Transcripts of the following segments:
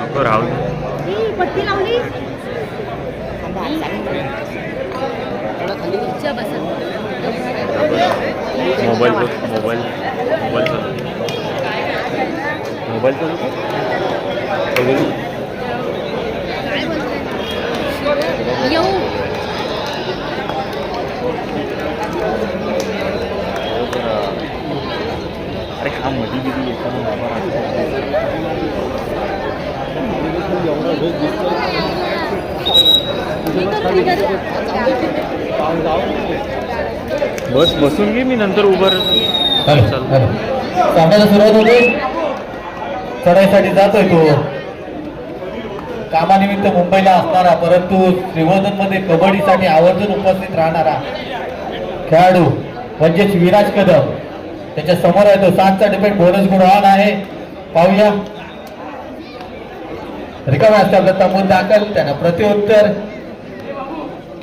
नको राहू दे. पट्टी लावली. मोबाईल बघ मोबाईल मोबाईल मोबाईल अरे हा मधी किती येतो? बस बसून घे मी नंतर उभं राहतो. हॅलो चालू. हॅलो. सामन्याला सुरुवात होते. चढाईसाठी जातोय तो. कामानिमित्त मुंबईला असणारा परंतु श्रीवर्धनमध्ये कबड्डीसाठी आवर्जून उपस्थित राहणारा खेळाडू म्हणजेच विराज कदम. त्याच्यासमोर आहे तो. सातचा डिपेंड बोनस गुण ऑन आहे. पाहूया. रिकामा असते आपला दाखल त्यांना प्रत्युत्तर.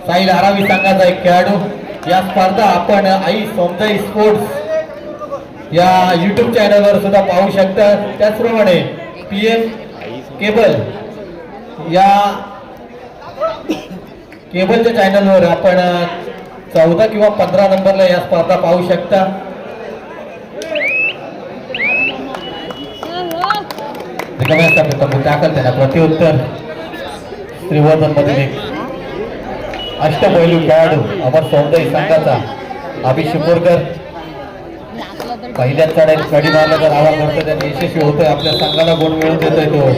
साईल आरावी संघाचा एक खेळाडू. या स्पर्धा आपण आई सोमजाई स्पोर्ट्स या युट्यूब चॅनलवर सुद्धा पाहू शकता. त्याचप्रमाणे पी एम केबल या केबलच्या चॅनलवर आपण चौदा किंवा पंधरा नंबरला या स्पर्धा पाहू शकता. दाखल त्यांना प्रत्युत्तर. श्रीवर्धन एक अष्टपैलू खेळाडू अमर सौंदर्य संघाचा अभि शिपूरकर पहिल्याच चढाईत कडी मारला तर आवाज करतो त्याने यशस्वी होतोय आपल्या संघाला गुण मिळवून देतोय तो.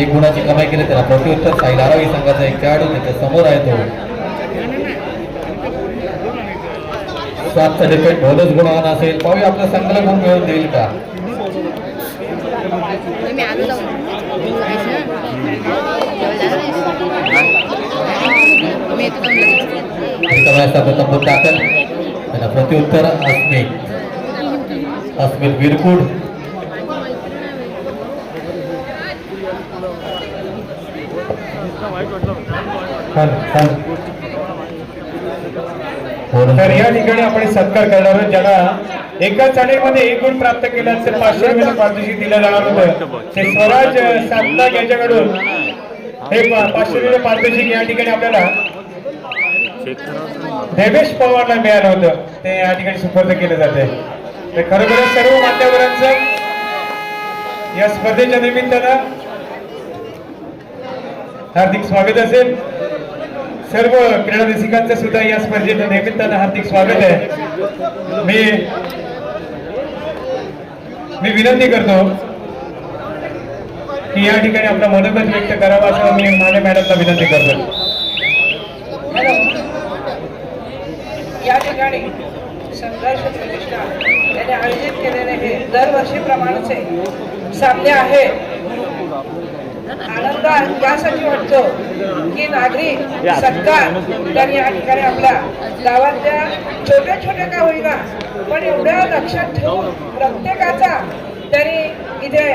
एक गुणाची कमाई केली त्याला प्रत्युत्तर. साईल आरावी संघाचा एक खेळाडू त्याच्यासमोर आहे तो. सातचा डिफेंड भोलच गुणवान असेल. पाहूया आपला संघाला गुण मिळवून देईल का? मी आलो जाऊन प्रत्युत्तर अस्मित. अस्मित विरकुड तर या ठिकाणी आपण सत्कार करणार आहोत ज्याला एकाच चाळीमध्ये एक गुण प्राप्त केला तर पाचशे रुपये पारितोषिक दिलं जाणार होतं. ते स्वराज सातलाख यांच्याकडून हे पाचशे रुपये पारितोषिक या ठिकाणी आपल्याला देवेश पवारला मिळालं होतं. ते या ठिकाणी सुपूर्द केलं जाते तर खरोखर सर्व मान्यवरांचं या स्पर्धेच्या निमित्तानं हार्दिक स्वागत असेल. सर्व क्रीडा रसिकांचं सुद्धा या स्पर्धेच्या निमित्तानं हार्दिक स्वागत आहे. मी मी विनंती करतो की या ठिकाणी आपला मनोगत व्यक्त करावा असं मी माने मॅडमला विनंती करतो. या ठिकाणी संघर्ष प्रतिष्ठा याने आयोजित केलेले हे दरवर्षीप्रमाणेचे सामने आहे. आनंद यासाठी वाटतो की नागरिक सरकार त्यांनी या ठिकाणी आपल्या गावातल्या छोट्या छोट्या का होईना पण एवढ्या लक्षात ठेवून प्रत्येकाचा त्यांनी इथे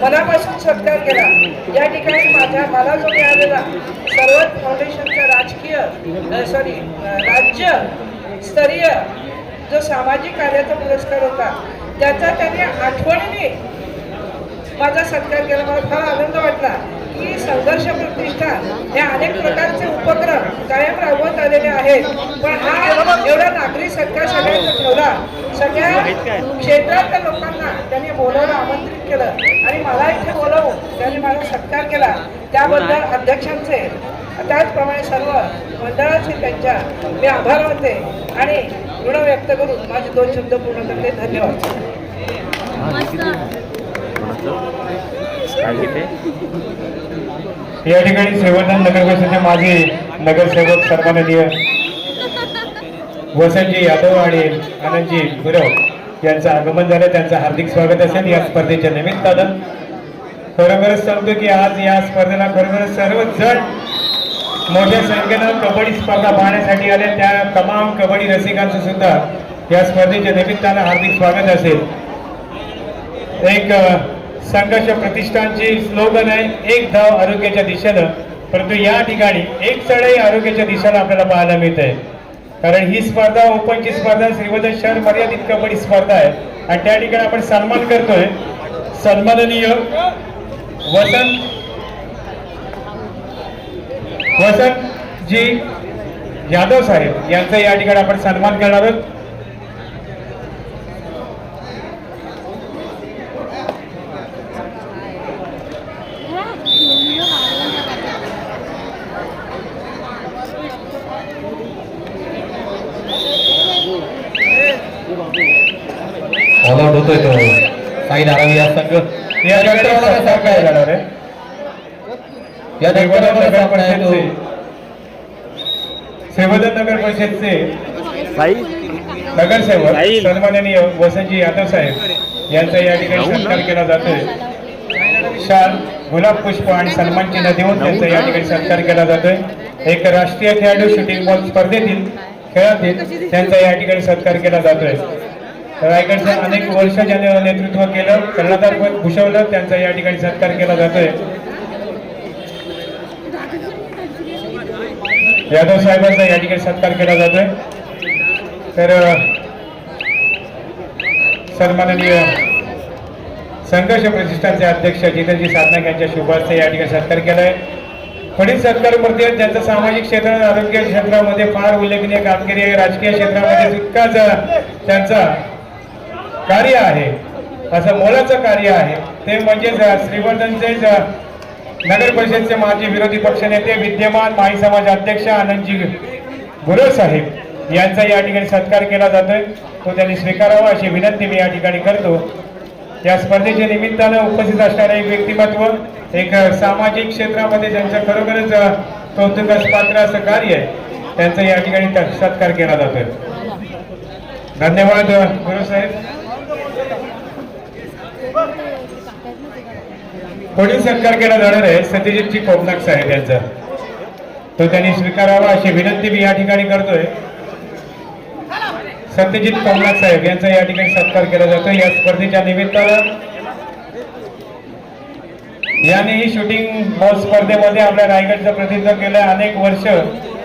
मनापासून सत्कार केला. या ठिकाणी माझ्या मला जो मिळालेला सर्वत फाउंडेशनचा राजकीय सॉरी राज्य स्तरीय जो सामाजिक कार्याचा पुरस्कार होता त्याचा त्याने आठवणीने माझा सत्कार केला मला फार आनंद वाटला. की संघर्ष प्रतिष्ठान हे अनेक प्रकारचे उपक्रम कायम राबवत आलेले आहेत. पण हा एवढा नागरी सत्कार सगळ्यांचा ठेवला. सगळ्या क्षेत्रातल्या लोकांना त्यांनी बोलावलं आमंत्रित केलं आणि मला इथे बोलावून त्यांनी माझा सत्कार केला. त्याबद्दल अध्यक्षांचे त्याचप्रमाणे सर्व मंडळाचे त्यांच्या मी आभार मानते आणि ऋण व्यक्त करून माझे दोन शब्द पूर्ण करते. धन्यवाद. या ठिकाणी श्रीवर्धन नगर परिषदेचे माजी नगरसेवक सन्माननीय वसंतजी यादव आणि आनंदजी गुरव यांचं आगमन झालं. त्यांचं हार्दिक स्वागत असेल या स्पर्धेच्या निमित्तानं. खरोखरच सांगतो की आज या स्पर्धेला खरोखरच सर्वच जण मोठ्या संख्येनं कबड्डी स्पर्धा पाहण्यासाठी आले. त्या तमाम कबड्डी रसिकांचं सुद्धा या स्पर्धेच्या निमित्तानं हार्दिक स्वागत असेल. एक संघर्ष प्रतिष्ठानची स्लोगन आहे एक धाव आरोग्याच्या दिशेनं. परंतु या ठिकाणी एक चढाई आरोग्याच्या दिशेनं आपल्याला पाहायला मिळत आहे कारण ही स्पर्धा ओपनची स्पर्धा श्रीवर्धन शहर मर्यादित कबड्डी स्पर्धा आहे. आणि त्या ठिकाणी आपण सन्मान करतोय. सन्माननीय वसंत वसंत जी यादव साहेब यांचा या ठिकाणी आपण सन्मान करणार आहोत. होतोय तो. साई धारावी या संघ या काय जाणार आहे. या नंतर नगर सामना आहे तो. श्रीवर्धन नगर परिषदचे. साई नगरसेवक. सन्माननीय वसंतजी यादव साहेब यांचा या ठिकाणी सत्कार केला जातोय. शाल गुलाब पुष्प आणि सन्मान चिन्ह देऊन त्यांचा या ठिकाणी सत्कार केला जातोय. एक राष्ट्रीय खेळाडू शूटिंग बॉल स्पर्धेतील खेळातील त्यांचा या ठिकाणी सत्कार केला जातोय. रायगडचं अनेक वर्ष ज्याने नेतृत्व केलं कर्णधार पद भूषवलं त्यांचा या ठिकाणी सत्कार केला जातोय. यादव साहेबांचा या ठिकाणी सत्कार केला जातोय. तर सन्माननीय संघर्ष प्रतिष्ठानचे अध्यक्ष जितेंद्रजी साधनाक यांच्या शुभास्ते या ठिकाणी सत्कार केलाय. पुढील सत्कार मूर्ती आहेत ज्यांचं सामाजिक क्षेत्र आरोग्य क्षेत्रामध्ये फार उल्लेखनीय कामगिरी आहे. राजकीय क्षेत्रामध्ये तितकाच त्यांचा कार्य आहे. असं मोलाचं कार्य आहे. ते म्हणजेच श्रीवर्धनचे नगर परिषदचे माजी विरोधी पक्षनेते विद्यमान माई समाज अध्यक्ष आनंदजी गुरव साहेब यांचा या ठिकाणी सत्कार केला जातोय. तो त्यांनी स्वीकारावा अशी विनंती मी या ठिकाणी करतो. या स्पर्धेच्या निमित्तानं उपस्थित असणारे एक व्यक्तिमत्व एक सामाजिक क्षेत्रामध्ये ज्यांचं खरोखरच कौतुकास पात्र असं कार्य आहे त्यांचा या ठिकाणी सत्कार केला जातोय. धन्यवाद गुरु साहेब. कोणी सत्कार केला जाणार आहे? सत्यजितची कोमनाक साहेब यांचा. तो त्यांनी स्वीकारावा अशी विनंती मी या ठिकाणी करतोय. सत्यजित कोमनाथ साहेब यांचा या ठिकाणी सत्कार केला जातो या स्पर्धेच्या निमित्तानं यांनीही शूटिंग बॉल स्पर्धेमध्ये आपल्या रायगडचं प्रतिनिधित्व केलं अनेक वर्ष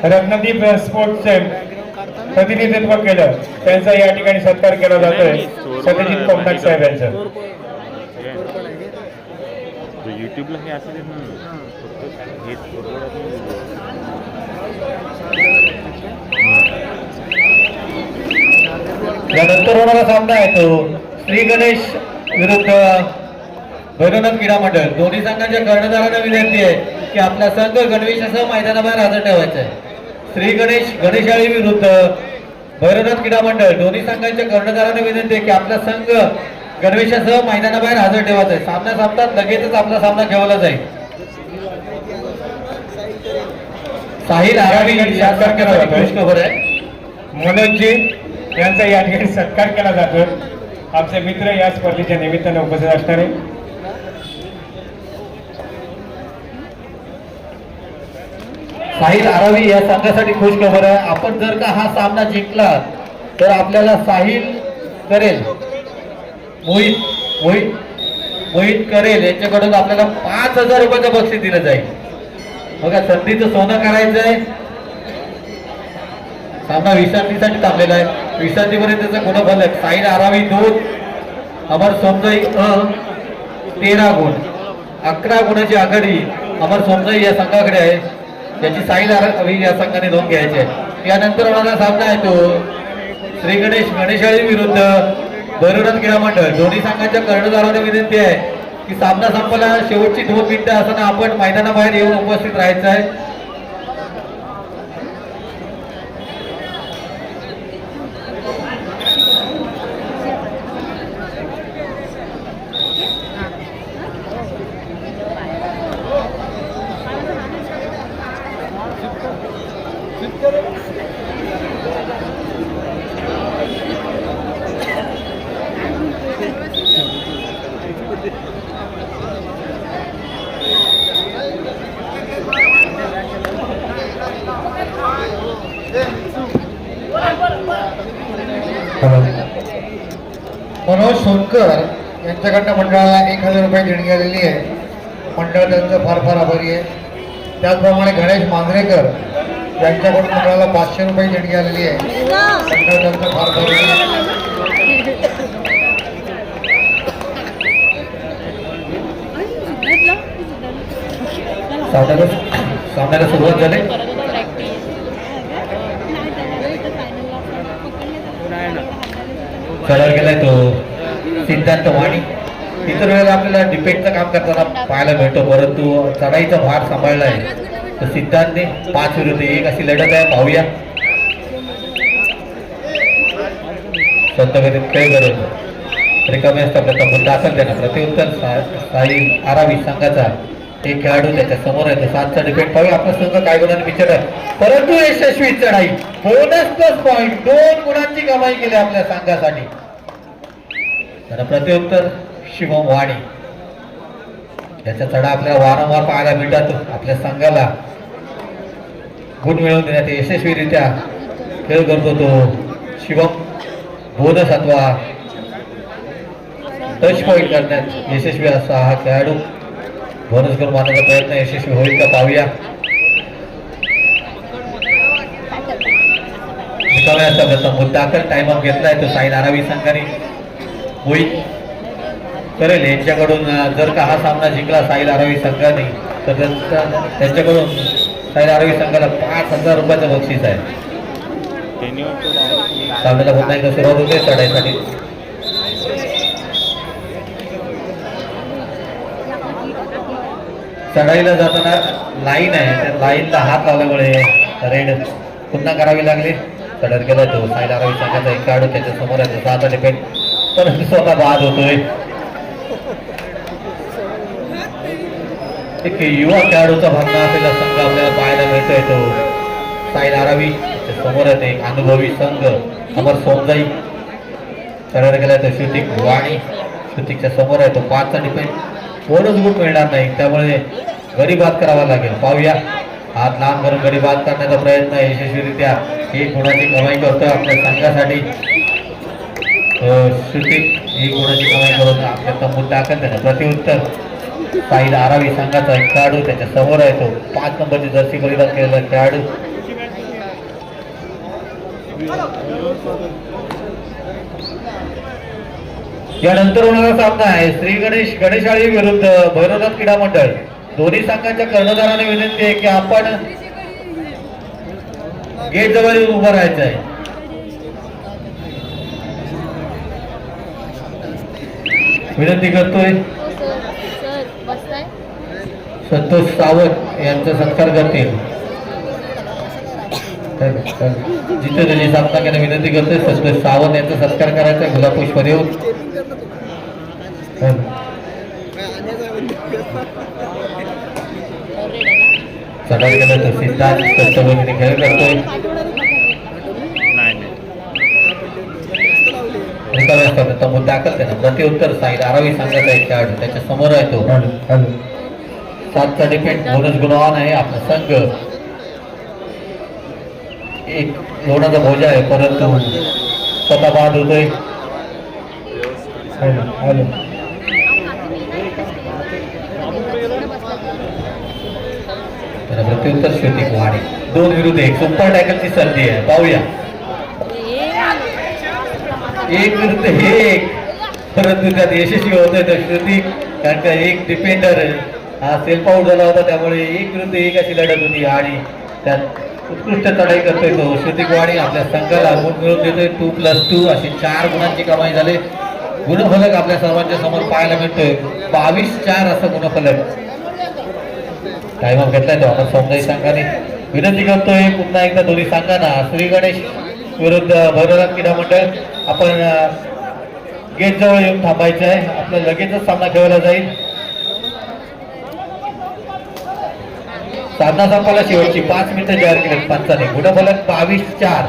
रत्नदीप स्पोर्ट्सचे प्रतिनिधित्व केलं. त्यांचा या ठिकाणी सत्कार केला जातोय. सत्यजित कोमनाथ साहेब यांचा. युट्यूबला हे असं यानंतर होणारा सामना आहे तो. श्री गणेश विरुद्ध भैरवनाथ क्रीडा मंडळ दोन्ही संघांच्या कर्णधारांना विनंती आहे की आपला संघ गणवेशासह मैदानाबाहेर हजर ठेवायचा आहे. श्री गणेश गणेशाळी विरुद्ध भैरवनाथ क्रीडा मंडळ दोन्ही संघांच्या कर्णधारांना विनंती आहे की आपला संघ गणवेशासह मैदानाबाहेर हजर ठेवायचा आहे. सामना संपतात लगेचच आपला सामना खेळवला जाईल. साहिल आरावी या संघासाठी खुश खबर आहे. मनोजजी यांचा या ठिकाणी सत्कार केला जातो आमचे मित्र या स्पर्धेच्या निमित्तानं उपस्थित असणारे साहिल आरावी या संघासाठी खुश खबर आहे. आपण जर का हा सामना जिंकला तर आपल्याला साहिल करेल. मोहित मोहित मोहित करेल यांच्याकडून आपल्याला पाच हजार रुपयाचं बक्षीस दिलं जाईल. बघा संधीचं सोनं करायचं आहे. सामना विश्रांतीसाठी थांबलेला आहे. विश्रांतीपर्यंतचा गुणफल आहे साईन आरावी दोन अमर सोमजाई अ तेरा गुण. अकरा गुणाची आघाडी अमर सोमजाई या संघाकडे आहे. त्याची साईल आरावी या संघाने नोंद घ्यायची आहे. यानंतर होणारा सामना आहे तो श्री गणेश गणेशाळी विरुद्ध भैरवनाथ क्रीडा मंडळ दोन्ही संघांच्या कर्णधाराने विनंती आहे की सामना संपला शेवटची दोन मिनिटं असताना आपण मैदानाबाहेर येऊन उपस्थित राहायचं आहे. यांच्याकडनं मंडळाला एक हजार रुपये देणगी आलेली आहे. मंडळ त्यांचं फार फार आभारी आहे. त्याचप्रमाणे गणेश मांजरेकर यांच्याकडून मंडळाला पाचशे रुपये देणगी आलेली आहे. मंडळ त्यांचं फार धन्यवाद. सामन्याला सामन्याला सुरुवात झाली. चढावर गेलाय तो. सिद्धांत वाणी. इतर वेळेला आपल्याला डिपेंडचं काम करताना पाहायला मिळतो. परंतु चढाईचा भार सांभाळलाय. तर सिद्धांतने पाच विरुद्ध एक अशी लढत आहे. पाहूया. संतगतीत काही गरज रिकामी असता प्रथम मुद्दा असेल त्यांना. प्रत्युत्तर साई आरावी संघाचा एक खेळाडू त्याच्यासमोर आहे. सातचा डिपेंड पाहूया आपला संघ काय गुणांनी पिछड परंतु यशस्वी चढाई. बोनस प्लस पॉईंट दोन गुणांची कमाई केली आपल्या संघासाठी. त्याला प्रत्युत्तर शिवम वाणी याचा चढा आपल्याला वारंवार पाहायला मिळतात आपल्या संघाला गुण मिळवून देण्यात यशस्वीरित्या खेळ करतो तो शिवम बोनस अथवा टच पॉईंट करण्यात यशस्वी असा हा खेळाडू. बोनस करून मारण्याचा प्रयत्न यशस्वी होईल का पाहूया. रिकाम्या मुद्दा अकल टाइम ऑफ घेतलाय तो साई धारावी संघाने. होईल. करेल यांच्याकडून जर का हा सामना जिंकला साहिल धारावी संघाने तर त्यांच्याकडून साहिल धारावी संघाला पाच हजार रुपयाचं बक्षीस आहे. सामन्याला पुन्हा एकदा सुरुवात होते चढाईसाठी चढाईला जाताना लाईन आहे त्या लाईनला हात लावल्यामुळे रेड पुन्हा करावी लागली. चढत गेला तो साईल आरावी संघाचा एक खेळाडू त्याच्यासमोर आहे तो आणि पेट. परंतु स्वतः बाद होतोय. एक युवा खेळाडूचा भावना असलेला संघ आपल्याला पाहायला मिळतोय तो. साई नारावी समोर येते एक अनुभवी संघ. अमर सोमजाई चढायला गेला तर श्रुतिक वाणी. श्रुतिकच्या समोर आहे तो पाचचा डिपेंड कोणच गुण मिळणार नाही. त्यामुळे गरीबात करावा लागेल. पाहूया. हात लांब करून गरीबात करण्याचा प्रयत्न यशस्वीरित्या एक गुणाची कमाई करतो आपल्या संघासाठी. अं, श्रुतिक एक गुणाची कमाई करून आपल्या तंबूत दाखल त्यानं प्रतिउत्तर. साई आरावी संघाचा एक खेळाडू त्याच्यासमोर आहे तो. पाच नंबरची जर्सी परिधान केलेला खेळाडू. यानंतर होणारा सामना आहे श्री गणेश गणेशाळी विरुद्ध भैरवनाथ क्रीडा मंडळ. दोन्ही संघाच्या कर्णधाराने विनंती आहे की आपण गेट जवळ येऊन उभं राहायचं आहे. विनंती करतोय. संतोष सावंत यांचा सत्कार करतील. जिथे त्याची स्थापना करण्याची विनंती करतोय संतोष सावंत यांचा सत्कार करायचा आहे गुलाब पुष्प देऊन तर सिद्धांत कष्टभगिनी खेळ करतोय. मुद्दा दाखल त्यानं प्रतिउत्तर साईड आरावी संघाचा एक खेळाडू त्याच्यासमोर आहे तो. सातचा डिपेंड बोनस गुणवान आहे आपला संघ। एक लोणाचा भोजा आहे परंतु स्वतः बाद होतोय प्रत्युत्तर श्रुतिक वाणी दोन विरुद्ध एक, सुपर टॅकलची संधी आहे पाहूया एक विरुद्ध हे एक परंतु त्यात यशस्वी होतोय तर श्रुतिक कारण का एक डिपेंडर हा सेल्फ आउट झाला होता त्यामुळे एक विरुद्ध एक अशी लढत होती. आणि त्यात उत्कृष्ट चढाई करतोय तो. श्रुतिक वाणी आपल्या संघाला गुण मिळून देतोय. टू प्लस टू अशी चार गुणांची कमाई झाली. गुणफलक आपल्या सर्वांच्या समोर पाहायला मिळतोय. बावीस चार असं गुणफलक. टाइम ऑफ घेतलाय तो. आपण सौंदर्य संघाने विनंती करतोय. पुन्हा एकदा दोन्ही संघांना. श्री गणेश विरुद्ध भैरवनाथ क्रीडा मंडळ. आपण गेट जवळ येऊन थांबायचं आहे आपला लगेचच सामना खेळला जाईल. सामना संपाला शेवटची पाच मिनिटं जाहीर केली पंचाने गुणफलक बावीस चार.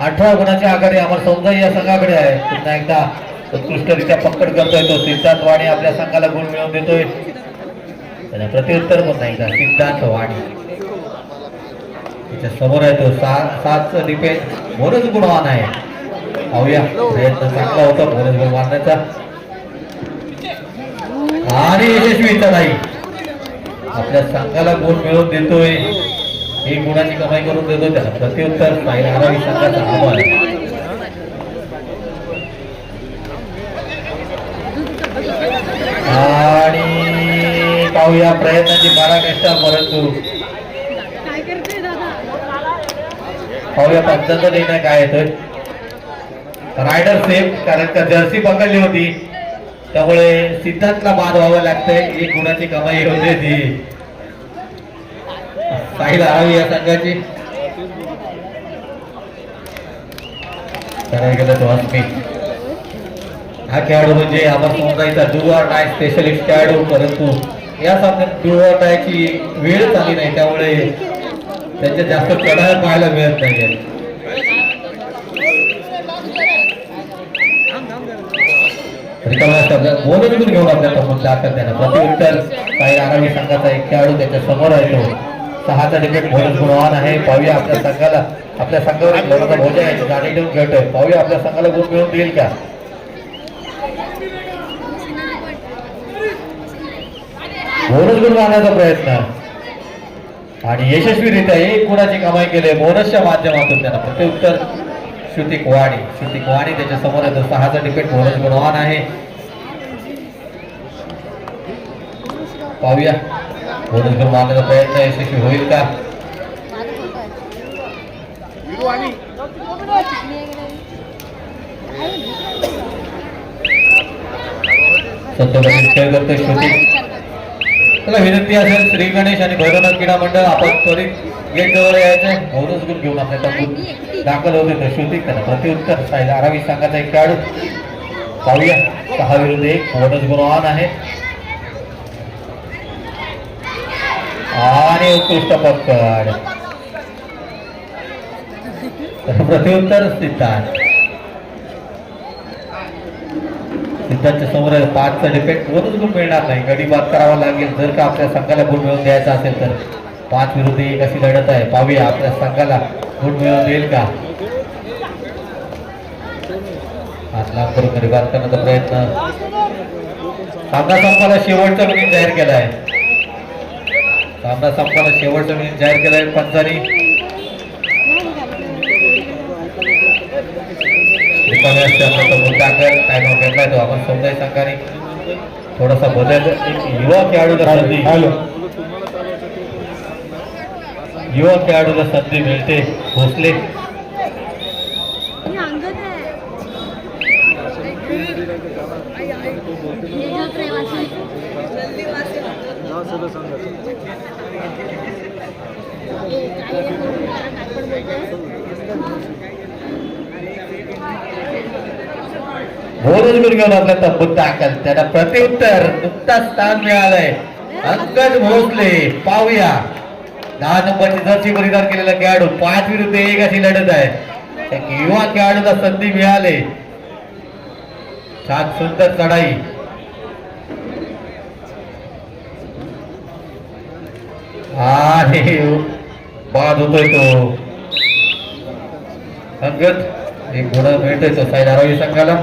अठरा गुणाच्या आघाडी अमर सौंदर्य या संघाकडे आहे. पुन्हा एकदा उत्कृष्टरित्या पकड करतोय तो. सिद्धांत वाणी आपल्या संघाला गुण मिळवून देतोय. त्याला प्रत्युत्तर पण नाही का सिद्धांत वाणी. त्याच्यासमोर आहे तो. सात सात डिफेन्स बोनस गुणवान आहे. पाहूया. प्रयत्न चांगला होता. बोनस गुण आणि यशस्वी नाही. आपल्या संघाला गुण मिळवून देतोय. एक गुणाची कमाई करून देतो त्याला प्रत्युत्तर आरावी संघाचा आव्हान आणि पाहूया प्रयत्नाची पराकाष्ठा परंतु. पाहूया पंचांचा निर्णय काय येतोय. रायडर सेफ कारण का जर्सी पकडली होती. त्यामुळे सिद्धांतला बाद व्हावं लागतंय. एक गुणाची कमाई होते ती. साहिल हरावी या संघाची. करायला हा खेळाडू म्हणजे आपण समजायचा डू ऑर डाय स्पेशलिस्ट खेळाडू परंतु या सामन्यात डू ऑर डायची वेळच आली नाही. त्यामुळे त्यांच्या जास्त चढाया पाहायला मिळत नाही रिकाम्या शब्दात बोलून घेऊन आपल्याला मुद्दा दाखल त्यांना प्रत्युत्तर काही आरामी संघाचा एक खेळाडू त्याच्यासमोर आहे तो. सहाचा डिबेट बोलत गुणवान आहे. पाहूया आपल्या संघाला. आपल्या संघावर एक भोजा आहे. गाडी घेऊन खेळतोय. पाहूया आपल्या संघाला गुण मिळून देईल का? बोनस गुण मारण्याचा प्रयत्न. आणि यशस्वीरित्या एक गुणाची कमाई केली. बोनसच्या माध्यमातून त्यांना प्रत्युत्तर. श्रुतिक वाणी. श्रुतिक वाणी त्याच्यासमोर येतो सहाचा डिपेट बोनस गुणवान आहे. पाहूया. बोनस गुण मारण्याचा प्रयत्न यशस्वी होईल का? सत्यपती श्रुती. तुला विनंती असेल श्री गणेश आणि भैरवनाथ क्रीडा मंडळ आपण त्वरित गेट जवळ यायचं. बोनस गुण घेऊन आपल्या तंबूत दाखल होते तर श्रुती त्यांना प्रतिउत्तर साईज अरावी संघाचा एक खेळाडू. पाहूया. सहा विरुद्ध एक. बोनस गुणवान आहे. आणि उत्कृष्ट पकड. प्रत्युत्तर सिद्धांत. सिद्धांतच्या समोर पाचचा डिफेक्ट वरच गुण मिळणार नाही. गडी बाद करावा लागेल. जर का आपल्या संघाला गुण मिळवून द्यायचा असेल तर. पाच विरुद्ध एक अशी लढत आहे. पाहूया आपल्या संघाला गुण मिळवून देईल का? हात लांब करून गडी बाद करण्याचा प्रयत्न. सामना संघाला शेवटचा मिनिट जाहीर केला आहे सामना संपाला शेवटचा मिनिट जाहीर केला आहे पंचानी तो? आपण समजाय संघाने. थोडासा बदल एक युवा खेळाडूला संधी. हॅलो. युवा खेळाडूला संधी मिळते भोसले. ही अंगत आहे हे जो दाखल त्याला प्रत्युत्तर नुकताच स्थान मिळालंय. अंकज भोसले पाहूया. दहा नंबरची जर्सी परिधान केलेला खेळाडू पाच विरुद्ध एक अशी लढत आहे. युवा खेळाडूला संधी मिळाली. छान सुंदर चढाई. आणि बाद होतोय तो अंगत एक गुण मिळतोय तो साई धारावी संघाला.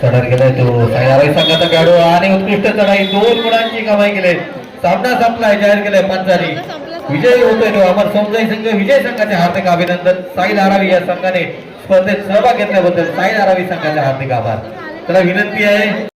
चढत गेलाय तो साई धारावी संघाचा खेळाडू आणि उत्कृष्ट चढाई. दोन गुणांची कमाई केली. सामना संपलाय जाहीर केलाय पंचानी विजयी होतोय तो. अमर सोमजाई संघ विजय संघाचे हार्दिक अभिनंदन. साई धारावी या संघाने. स्पर्धेत सहभाग घेतल्याबद्दल साई धारावी संघाचे हार्दिक आभार. त्याला विनंती आहे.